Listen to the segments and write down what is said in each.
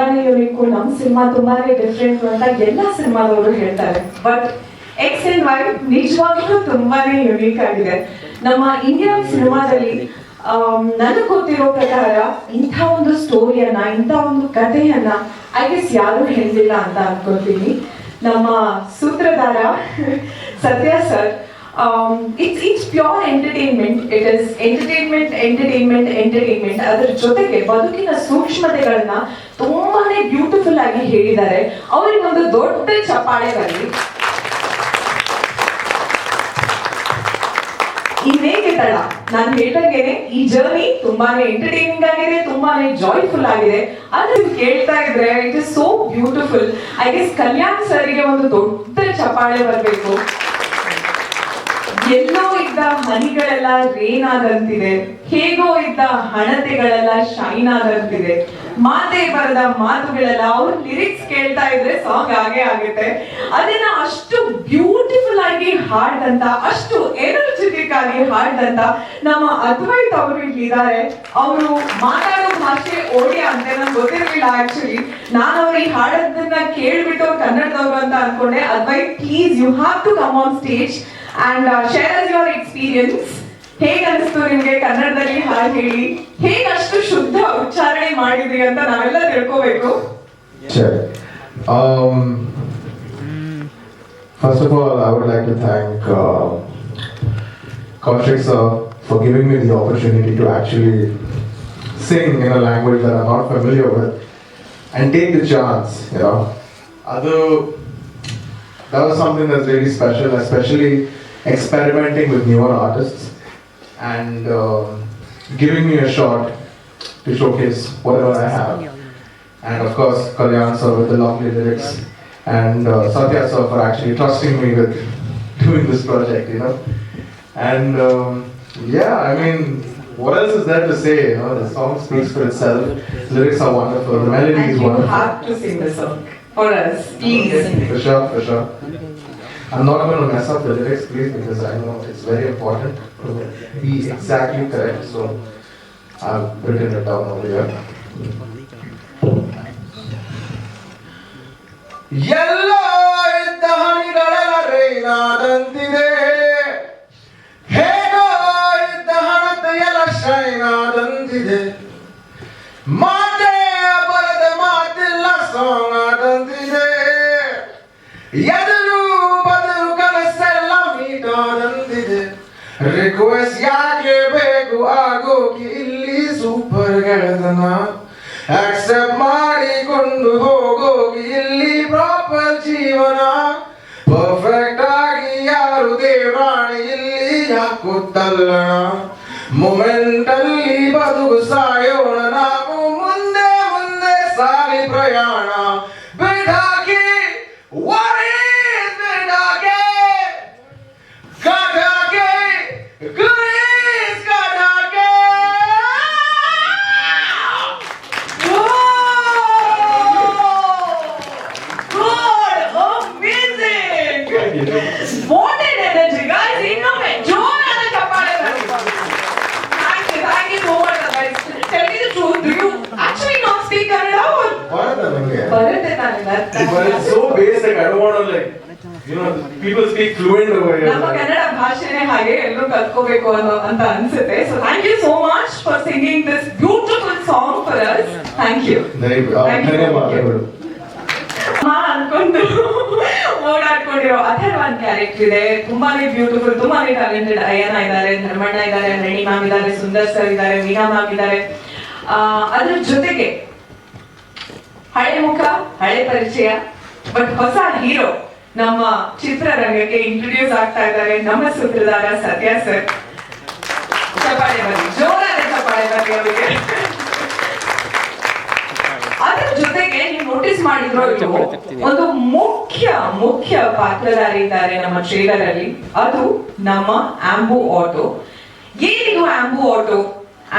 ತುಂಬಾನೇ ನಮ್ಮ ಸಿನಿಮಾ ತುಂಬಾನೇ ಡಿಫ್ರೆಂಟ್ ಅಂತ ಎಲ್ಲ ಸಿನಿಮಾದವರು ಹೇಳ್ತಾರೆ. ಬಟ್ ಎಕ್ಸ್ ಅಂಡ್ ವೈ ನಿಜವಾಗ್ಲೂ ತುಂಬಾನೇ ಯುನೀಕ್ ಆಗಿದೆ. ನಮ್ಮ ಇಂಡಿಯನ್ ಸಿನಿಮಾದಲ್ಲಿ ನನಗೆ ಗೊತ್ತಿರೋ ಪ್ರಕಾರ ಇಂಥ ಒಂದು ಸ್ಟೋರಿಯನ್ನ ಇಂಥ ಒಂದು ಕಥೆಯನ್ನ ಐ ಗೆಸ್ ಯಾರು ಹೇಳಿಲ್ಲ ಅಂತ ಅನ್ಕೋತೀನಿ. ನಮ್ಮ ಸೂತ್ರಧಾರ Satya sir it's it's pure entertainment it is entertainment entertainment entertainment ಅದರ ಜೊತೆಗೆ ಬದುಕಿನ ಸೂಕ್ಷ್ಮತೆಗಳನ್ನ ತುಂಬಾನೇ ಬ್ಯೂಟಿಫುಲ್ ಆಗಿ ಹೇಳಿದ್ದಾರೆ. ಅವರಿಗೊಂದು ದೊಡ್ಡ ಚಪ್ಪಾಳೆ ಬರಲಿ ಇನ್ನೇಕೆ ತಡ? ನಾನು ಹೇಳ್ದಂಗೆನೆ ಈ ಜರ್ನಿ ತುಂಬಾನೇ ಎಂಟರ್ಟೈನಿಂಗ್ ಆಗಿದೆ, ತುಂಬಾನೇ ಜಾಯ್ಫುಲ್ ಆಗಿದೆ. ಅದನ್ನ ಕೇಳ್ತಾ ಇದ್ರೆ it is so beautiful I guess Kalyan ಸರ್ಗೆ ಒಂದು ದೊಡ್ಡ ಚಪ್ಪಾಳೆ ಬರಬೇಕು. ಎಲ್ಲೋ ಇದ್ದ ಹನಿಗಳೆಲ್ಲ ರೇನ್ ಆದಂತಿದೆ, ಹೇಗೋ ಇದ್ದ ಹಣತೆಗಳೆಲ್ಲ ಶೈನ್ ಆದಂತಿದೆ. ಮಾತೆ ಬರದ ಮಾತುಗಳೆಲ್ಲ ಅವ್ರ ಲಿರಿಕ್ಸ್ ಕೇಳ್ತಾ ಇದ್ರೆ ಸಾಂಗ್ ಹಾಗೆ ಆಗುತ್ತೆ. ಅದನ್ನ ಅಷ್ಟು ಬ್ಯೂಟಿಫುಲ್ ಆಗಿ ಹಾಡ್ದಂತ, ಅಷ್ಟು ಎನರ್ಜೆಟಿಕ್ ಆಗಿ ಹಾಡ್ದಂತ ನಮ್ಮ ಅದ್ವೈತ್ ಅವರು ಇಲ್ಲಿದ್ದಾರೆ. ಅವರು ಮಾತಾಡೋ ಭಾಷೆ ಓಡಿಯಾ ಅಂತ, ನಂಗೆ ಗೊತ್ತಿರಲಿಲ್ಲ ಆಕ್ಚುಲಿ ನಾನು ಅವ್ರಿಗೆ ಹಾಡೋದನ್ನ ಕೇಳ್ಬಿಟ್ಟು ಕನ್ನಡದವರು ಅಂತ ಅನ್ಕೊಂಡೆ. Advaith please you have to come on stage And share us your experience ಹೇಗ್ ಅನಿಸ್ತು ನಿಮ್ಗೆ ಕನ್ನಡದಲ್ಲಿ ಹಾಡು ಹೇಳಿ ಹೇಗ್ ಅಷ್ಟು ಶುದ್ಧ ಉಚ್ಚಾರಣೆ ಮಾಡಿದ್ರಿ ಅಂತ ನಾವೆಲ್ಲ ತಿಳ್ಕೋಬೇಕು Sure. Um, first of all, I would like to thank uh, Kaushik sir for giving me the opportunity to actually sing in a language that I'm not familiar with and take the chance, you know. Although that was something that's really special, especially experimenting with newer artists and um giving me a shot to showcase whatever I have. And of course, Kalyan sir with the lovely lyrics, and uh, Satya sir for actually trusting me with doing this project, you know. And um, yeah, I mean, what else is there to say? You know, the song speaks for itself. The lyrics are wonderful. The melody And is you wonderful. have to sing the song for us, please. For sure, for sure. I'm not going to mess up the lyrics, please, because I know it's very important to be exactly correct. So I've written it down over here. Yellow is the request ಯಾಕೆ ಬೇಕು? ಆಗೋಕೆ ಇಲ್ಲಿ super ಗೆಳೆದನ accept ಮಾಡಿಕೊಂಡು ಹೋಗೋಗಿ ಇಲ್ಲಿ proper ಜೀವನ. Perfect ಆಗಿ ಯಾರು ದೇವಾಣಿ ಇಲ್ಲಿ ಯಾಕೋ ತಲ್ಲಣ. ಮೊಮೆಂಟ್ ಬದುಕು ಸಾಯೋಣ, ನಾವು ಮುಂದೆ ಮುಂದೆ ಸಾಲಿ ಪ್ರಯಾಣ. amazing! What an energy, guys! ಇನ್ನೊಮ್ಮೆ ಜೋರಾದ ಚಪ್ಪಾಳೆ ಬರಲಿ. Thank you, thank you so much, guys. Tell me the truth, do you actually not speak Kannada or? ಬರತ್ತ ನಂಗೆ ಬರುತ್ತೆ ನನಗೆ But it's so basic, I don't want to like, you know, people speak fluent over here. ನಮ್ಮ ಕನ್ನಡ ಭಾಷೆನೇ ಹಾಗೆ ಎಲ್ಲರೂ ಕಲ್ತ್ಕೋಬೇಕು ಅನ್ನೋ ಅಂತ ಅನ್ಸುತ್ತೆ so thank you so much for singing this beautiful song for us thank you ಧನ್ಯ- ಆ, Thank you. ಧನ್ಯವಾದಗಳು ಮಾ ಅನ್ಕೊಂಡು ಓಡಾಡ್ಕೊಂಡಿರೋ ಅಥರ್ವ ಅಂತ ಕ್ಯಾರೆಕ್ಟರ್ ಇದೆ ತುಂಬಾನೇ ಬ್ಯೂಟಿಫುಲ್ ತುಂಬಾನೇ ಟ್ಯಾಲೆಂಟೆಡ್ ಅಯ್ಯನ ಇದ್ದಾರೆ, ಧರ್ಮಣ್ಣ ಇದ್ದಾರೆ, ರಣಿ ಮ್ಯಾಮ್ ಇದ್ದಾರೆ, ಸುಂದರ್ ಸರ್ ಇದ್ದಾರೆ ಮೀನಾ ಮ್ಯಾಮ್ ಇದ್ದಾರೆ. ಅದ್ರ ಜೊತೆಗೆ ಹಳೆ ಮುಖ, ಹಳೆ ಪರಿಚಯ ಬಟ್ ಹೊಸ ಹೀರೋ ನಮ್ಮ ಚಿತ್ರರಂಗಕ್ಕೆ ಇಂಟ್ರೊಡ್ಯೂಸ್ ಆಗ್ತಾ ಇದ್ದಾರೆ. ನಮ್ಮ ಸೂತ್ರಧಾರ ಸತ್ಯ ಸರ್ ಚಪಾಳೆ ಬನ್ನಿ ಜೋರಾದ ಚಪ್ಪಾಳೆ ಬನ್ನಿ ಅವರಿಗೆ. ಅದ್ರ ಜೊತೆಗೆ ನೋಟಿಸ್ ಮಾಡಿದ್ರು ಒಂದು ಮುಖ್ಯ ಮುಖ್ಯ ಪಾತ್ರಧಾರಿದ್ದಾರೆ ನಮ್ಮ ಟ್ರೇಲರ್ ಅಲ್ಲಿ ಅದು ನಮ್ಮ ಆಂಬು ಆಟೋ. ಏನಿದು ಆಂಬು ಆಟೋ?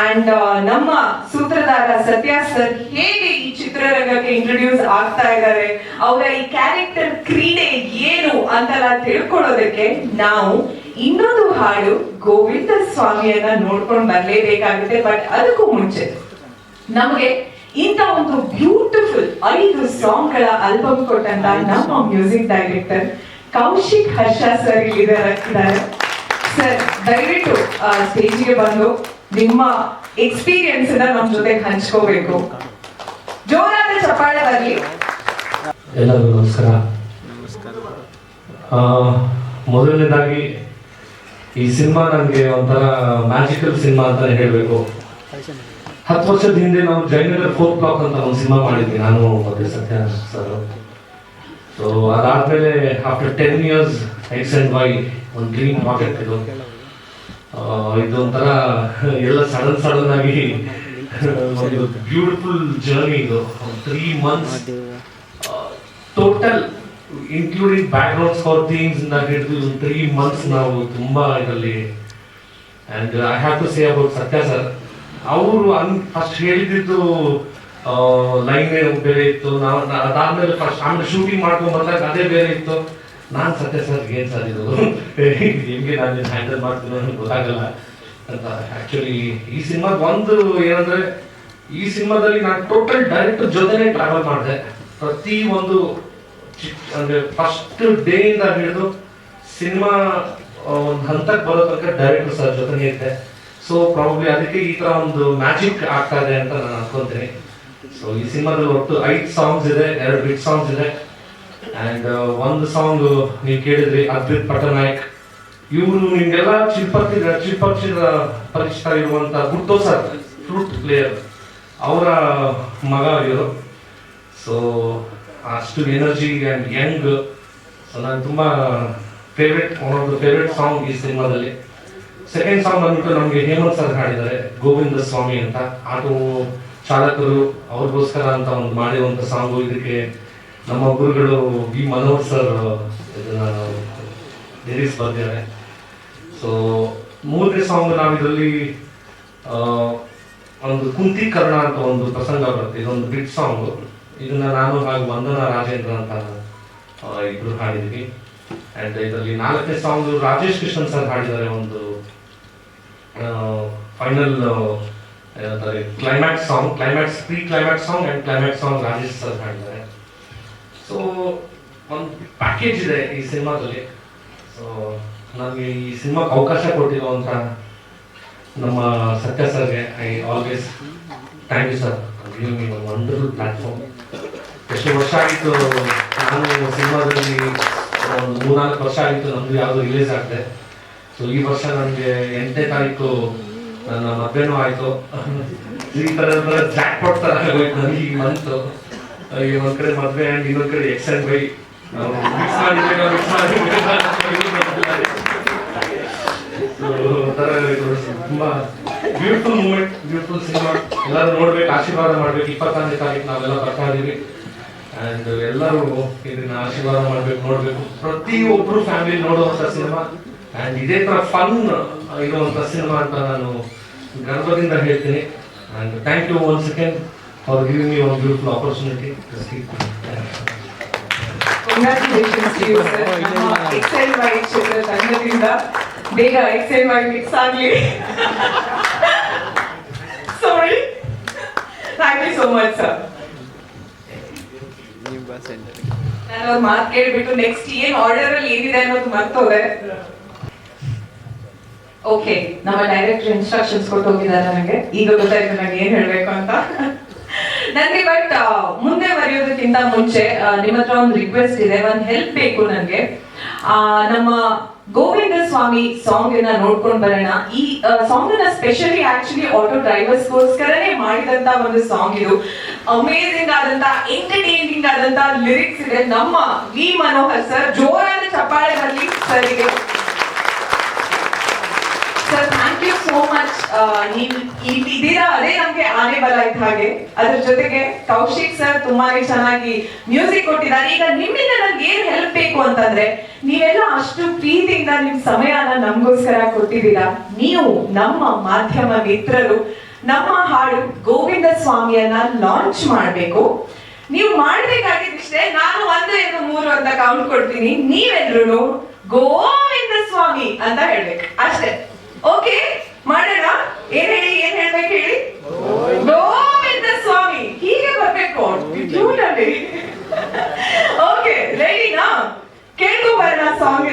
ಅಂಡ್ ನಮ್ಮ ಸೂತ್ರಧಾರ ಸತ್ಯ ಸರ್ ಹೇಗೆ ಈ ಚಿತ್ರರಂಗಕ್ಕೆ ಇಂಟ್ರೊಡ್ಯೂಸ್ ಆಗ್ತಾ ಇದ್ದಾರೆ? ಅವರ ಈ ಕ್ಯಾರೆಕ್ಟರ್ ಕ್ರೀಡೆ ಏನು ಅಂತೆಲ್ಲ ತಿಳ್ಕೊಳ್ಳೋದಕ್ಕೆ ನಾವು ಇನ್ನೊಂದು ಹಾಡು ಗೋವಿಂದ ಸ್ವಾಮಿಯನ್ನ ನೋಡ್ಕೊಂಡು ಬರ್ಲೇಬೇಕಾಗುತ್ತೆ ಬಟ್ ಅದಕ್ಕೂ ಮುಂಚೆ ನಮಗೆ ಇಂಥ ಒಂದು ಬ್ಯೂಟಿಫುಲ್ ಐದು ಸಾಂಗ್ಗಳ ಆಲ್ಬಮ್ ಕೊಟ್ಟಂತ ನಮ್ಮ music director Kaushik Harsha sir ಇಲ್ಲಿದ್ದಾರೆ ಸರ್ ದಯವಿಟ್ಟು ಸ್ಟೇಜ್ಗೆ ಬಂದು ನಿಮ್ಮ ಎಕ್ಸ್ಪೀರಿಯನ್ಸ್ನ ನಮ್ಮ ಜೊತೆ ಹಂಚ್ಕೋಬೇಕು. ಜೋರಾದ ಚಪ್ಪಾಳೆ ಬರಲಿ. ಎಲ್ಲರಿಗೂ ನಮಸ್ಕಾರ. ಆ, ಮೊದಲನೇದಾಗಿ ಈ ಸಿನಿಮಾ ನನಗೆ ಒಂಥರ ಮ್ಯಾಜಿಕಲ್ ಸಿನಿಮಾ ಅಂತ ಹೇಳಬೇಕು. ಹತ್ತು ವರ್ಷದ ಹಿಂದೆ ನಾವು ಜೈನಗರ್ ಫೋರ್ ಬ್ಲಾಕ್ ಅಂತ ಒಂದು ಸಿನಿಮಾ ಮಾಡಿದ್ವಿ. ನಾನು ಮತ್ತೆ ಸತ್ಯ ಸರ್. ಸೊ ಅದಾದ್ಮೇಲೆ after ten years X and Y ಒಂದು ಡ್ರೀಮ್ ಪ್ರಾಜೆಕ್ಟ್ ಇದು. ಇದೊಂಥರ ಇದು ಎಲ್ಲ ಸಡನ್ ಸಡನ್ ಆಗಿ ಒಂದು ಬ್ಯೂಟಿಫುಲ್ ಜರ್ನಿ ಇದು. Three months total including background score things ಇಂದ ಹಿಡಿದು ತ್ರೀ ಮಂತ್ಸ್ ನಾವು ತುಂಬಾ ಇದರಲ್ಲಿ and I have to say about Satya sir ಅವರು ಫಸ್ಟ್ ಹೇಳಿದ್ದು ಲೈನ್ ಬೇರೆ ಇತ್ತು. ನಾನು ಅದಾದ್ಮೇಲೆ ಫಸ್ಟ್ ಆಮೇಲೆ ಶೂಟಿಂಗ್ ಮಾಡ್ಕೊಂಡು ಬಂದಾಗ ಅದೇ ಬೇರೆ ಇತ್ತು. ನಾನು ಸತ್ಯ ಸರ್ ಏನ್ ಸರ್ ಇದು? ಹೆಂಗೆ ನಾನು ಹ್ಯಾಂಡಲ್ ಮಾಡ್ತೀನಿ ಅನ್ನೋದು ಗೊತ್ತಾಗಲ್ಲ. ಅಂತ ಆಕ್ಚುಲಿ ಈ ಸಿನಿಮಾದ ಒಂದು ಏನಂದ್ರೆ, ಈ ಸಿನಿಮಾದಲ್ಲಿ ನಾನು ಟೋಟಲ್ ಡೈರೆಕ್ಟರ್ ಜೊತೆನೆ ಟ್ರಾವೆಲ್ ಮಾಡಿದೆ. ಪ್ರತಿ ಒಂದು ಅಂದ್ರೆ ಫಸ್ಟ್ ಡೇ ಇಂದ ಹಿಡಿದು ಸಿನಿಮಾ ಒಂದು ಹಂತಕ್ಕೆ ಬರೋ ತನಕ ಡೈರೆಕ್ಟರ್ ಸರ್ ಜೊತೆನೇ ಇದ್ದೆ. ಸೊ ಪ್ರಾಬ್ಲಿ ಅದಕ್ಕೆ ಈ ತರ ಒಂದು ಮ್ಯಾಜಿಕ್ ಆಗ್ತಾ ಇದೆ ಅಂತ ನಾನು ಅನ್ಕೊಂತೀನಿ. ಸೊ ಈ ಸಿನಿಮಾದಲ್ಲಿ ಒಟ್ಟು ಐದು ಸಾಂಗ್ಸ್ ಇದೆ, ಎರಡು ಬಿಟ್ ಸಾಂಗ್ಸ್ ಇದೆ. ಅಂಡ್ ಒಂದು ಸಾಂಗ್ ನೀವು ಕೇಳಿದ್ರಿ, ಅದ್ಭುತ್ ಪಟ್ಟನಾಯಕ್ ಇವರು ನಿಮ್ಗೆಲ್ಲ ಚಿಲ್ಪತ್ತಿ ಚಿಲ್ಪಕ್ಷಿದ ಪರಿಚಿತ ಇರುವಂತ ಗುರ್ತೋ ಸರ್, ಫ್ಲೂಟ್ ಪ್ಲೇಯರ್. ಅವರ ಮಗ ಇವರು. ಸೊ ಅಷ್ಟು ಎನರ್ಜಿ ಆ್ಯಂಡ್ ಯಂಗ್ ಸೊ ನಾನು ತುಂಬ favourite one of the favourite song ಈ ಸಿನಿಮಾದಲ್ಲಿ. ಸೆಕೆಂಡ್ ಸಾಂಗ್ ಬಂದ್ಬಿಟ್ಟು ನಮಗೆ ಹೇಮಂತ್ ಸರ್ ಹಾಡಿದ್ದಾರೆ ಗೋವಿಂದ ಸ್ವಾಮಿ ಅಂತ. ಆಟೋ ಚಾಲಕರು ಅವ್ರಿಗೋಸ್ಕರ ಅಂತ ಒಂದು ಮಾಡಿರುವಂತ ಸಾಂಗು ಇದಕ್ಕೆ ನಮ್ಮ ಗುರುಗಳು ಬಿ ಮನೋಹರ್ ಸರ್ ಇದನ್ನ ಲಿರಿಕ್ಸ್ ಬರ್ದಿದ್ದಾರೆ. ಸೊ ಮೂರನೇ ಸಾಂಗ್ ನಾವು ಇದರಲ್ಲಿ ಆ, ಕುಂತಿ ಕುಂತೀಕರಣ ಅಂತ ಒಂದು ಪ್ರಸಂಗ ಬರುತ್ತೆ. ಇದೊಂದು ಬಿಟ್ ಸಾಂಗ್ ಇದನ್ನ ನಾನು ಹಾಗೂ ವಂದನಾ ರಾಜೇಂದ್ರ ಅಂತ ಇಬ್ರು ಹಾಡಿದ್ವಿ. ಅಂಡ್ ಇದರಲ್ಲಿ ನಾಲ್ಕನೇ ಸಾಂಗ್ ರಾಜೇಶ್ ಕೃಷ್ಣನ್ ಸರ್ ಹಾಡಿದ್ದಾರೆ ಒಂದು final climax song climax pre climax song and climax song Rajesh sir ಮಾಡಿದ್ದಾರೆ ಸೊ ಒಂದು ಪ್ಯಾಕೇಜ್ ಇದೆ ಈ ಸಿನಿಮಾದಲ್ಲಿ. ಸೊ ಈ ಸಿನಿಮಾಕ್ಕೆ ಅವಕಾಶ ಕೊಟ್ಟಿರುವಂತ ನಮ್ಮ ಸತ್ಯ ಸರ್ಗೆ I always thank you sir wonderful platform ಎಷ್ಟು ವರ್ಷ ಆಗಿತ್ತು ನಾನು ಸಿನಿಮಾದಲ್ಲಿ, ಒಂದು ಮೂರ್ನಾಲ್ಕು ವರ್ಷ ಆಗಿತ್ತು ನಮ್ದು ಯಾವುದು ರಿಲೀಸ್ ಆಗಿದೆ. ಸೊ ಈ ವರ್ಷ ನನಗೆ ಎಂಟನೇ ತಾರೀಕು ನನ್ನ ಮದುವೆನೂ ಆಯಿತು. ಈ ಥರ ಜಾಕ್ ಪಾಟ್ ಥರ ಈ ಮಂತ್ ಈ ಒಂದ್ ಕಡೆ ಮದುವೆ ಆ್ಯಂಡ್ ಇನ್ನೊಂದ್ ಕಡೆ ಎಕ್ಸ್ ಬೈ ವೈ ಮಿಕ್ಸ್ ಮಾಡಿದ್ರೆ ಮಿಕ್ಸ್ ಮಾಡಿ ತುಂಬಾ ಬ್ಯೂಟಿಫುಲ್ ಮೂಮೆಂಟ್ ಬ್ಯೂಟಿಫುಲ್ ಸಿನಿಮಾ ಎಲ್ಲರೂ ನೋಡ್ಬೇಕು, ಆಶೀರ್ವಾದ ಮಾಡ್ಬೇಕು. ಇಪ್ಪತ್ತಾರನೇ ತಾರೀಕು ನಾವೆಲ್ಲ ಬರ್ತಾ ಇದೀವಿ. ಅಂಡ್ ಎಲ್ಲರೂ ಇದನ್ನ ಆಶೀರ್ವಾದ ಮಾಡ್ಬೇಕು, ನೋಡ್ಬೇಕು. ಪ್ರತಿಯೊಬ್ಬರು ಫ್ಯಾಮಿಲಿ ನೋಡುವಂತ ಸಿನಿಮಾ ಅಂಡ್ ಇದೇ ಥರ ಫನ್ ಇರುವಂಥ ಸಿನಿಮಾ ಅಂತ ನಾನು ಗರ್ವದಿಂದ ಹೇಳ್ತೀನಿ. And thank you one second for giving you one beautiful opportunity excel ಚಿತ್ರ ತಂಡದಿಂದ ಬೇಗ ಎಕ್ಸ್ಚೇಂಜ್ ವೈ ಮಿಕ್ಸ್ ಆಗಲಿ sorry thank you so much sir ನಾನು ಅವ್ರ ಮಾತು ಕೇಳಿಬಿಟ್ಟು ನೆಕ್ಸ್ಟ್ ಏನ್ ಆರ್ಡರ್ ಅಲ್ಲಿ ಏನಿದೆ ಅನ್ನೋದು ಮರ್ತೋದೆ. ಓಕೆ ನಮ್ಮ ಡೈರೆಕ್ಟರ್ ಇನ್ಸ್ಟ್ರಕ್ಷನ್ಸ್ ಕೊಟ್ಟು ಹೋಗಿದ್ದಾರೆ ನನಗೆ ಈಗ ಗೊತ್ತಾಯ್ತು ನನಗೆ ಏನ್ ಹೇಳ್ಬೇಕು ಅಂತ. ನನಗೆ ಬಟ್ ಮುಂದೆ ಬರೆಯೋದಕ್ಕಿಂತ ಮುಂಚೆ ನಿಮ್ಮ ಹತ್ರ ಒಂದು ರಿಕ್ವೆಸ್ಟ್ ಇದೆ, ಒಂದು ಹೆಲ್ಪ್ ಬೇಕು ನನಗೆ. ನಮ್ಮ ಗೋವಿಂದ ಸ್ವಾಮಿ ಸಾಂಗ್ ಅನ್ನ ನೋಡ್ಕೊಂಡು ಬರೋಣ. ಈ ಸಾಂಗ್ ಅನ್ನ ಸ್ಪೆಷಲಿ ಆಕ್ಚುಲಿ ಆಟೋ ಡ್ರೈವರ್ಸ್ ಗೋಸ್ಕರನೇ ಮಾಡಿದಂತ ಒಂದು ಸಾಂಗ್ ಇದು. ಅಮೇಸಿಂಗ್ ಆದಂತ ಎಂಟರ್ಟೈನಿಂಗ್ ಆದಂತ ಲಿರಿಕ್ಸ್ ಇದೆ. ನಮ್ಮ ವಿ ಮನೋಹರ್ ಸರ್ ಜೋರಾದ ಚಪ್ಪಾಳೆ ಬರಲಿ ಸರ್ಗೆ. Sir thank you so much ನೀವು ಇದ್ದೀರಾ ಅದೇ ನಮ್ಗೆ ಆನೆ ಬಲ ಇದ್ದ ಹಾಗೆ. ಅದ್ರ ಜೊತೆಗೆ ಕೌಶಿಕ್ ಸರ್ ತುಂಬಾನೇ ಚೆನ್ನಾಗಿ ಮ್ಯೂಸಿಕ್ ಕೊಟ್ಟಿದ್ದಾರೆ. ಈಗ ನಿಮ್ಮಿಂದ ನನ್ಗೆ ಏನ್ ಹೆಲ್ಪ್ ಬೇಕು ಅಂತಂದ್ರೆ, ನೀವೆಲ್ಲ ಅಷ್ಟು ಪ್ರೀತಿಯಿಂದ ನಿಮ್ ಸಮಯನ ನಮಗೋಸ್ಕರ ಕೊಟ್ಟಿದ್ದೀರಾ. ನೀವು ನಮ್ಮ ಮಾಧ್ಯಮ ಮಿತ್ರರು, ನಮ್ಮ ಹಾಡು ಗೋವಿಂದ ಸ್ವಾಮಿಯನ್ನ ಲಾಂಚ್ ಮಾಡಬೇಕು. ನೀವು ಮಾಡ್ಬೇಕಾಗಿದ್ದಿಷ್ಟೇ, ನಾನು ಒಂದು ಎರಡು ಮೂರು ಅಂತ ಕೌಂಟ್ ಕೊಡ್ತೀನಿ. ನೀವೆಲ್ರು ಗೋವಿಂದ ಸ್ವಾಮಿ ಅಂತ ಹೇಳ್ಬೇಕು. ಅಷ್ಟೇ. ಓಕೆ ಮಾಡೋಣ ಏನ್ ಹೇಳಿ ಏನ್ ಹೇಳ್ಬೇಕು ಹೇಳಿ ಗೋವಿಂದ ಸ್ವಾಮಿ ಹೀಗೆ ಬರ್ಬೇಕು ಟ್ಯೂನಲ್ಲಿ ಓಕೆ ರೆಡಿನಾ ಕೇಳ್ಕೊ ಬರೋಣ ಸಾಂಗ್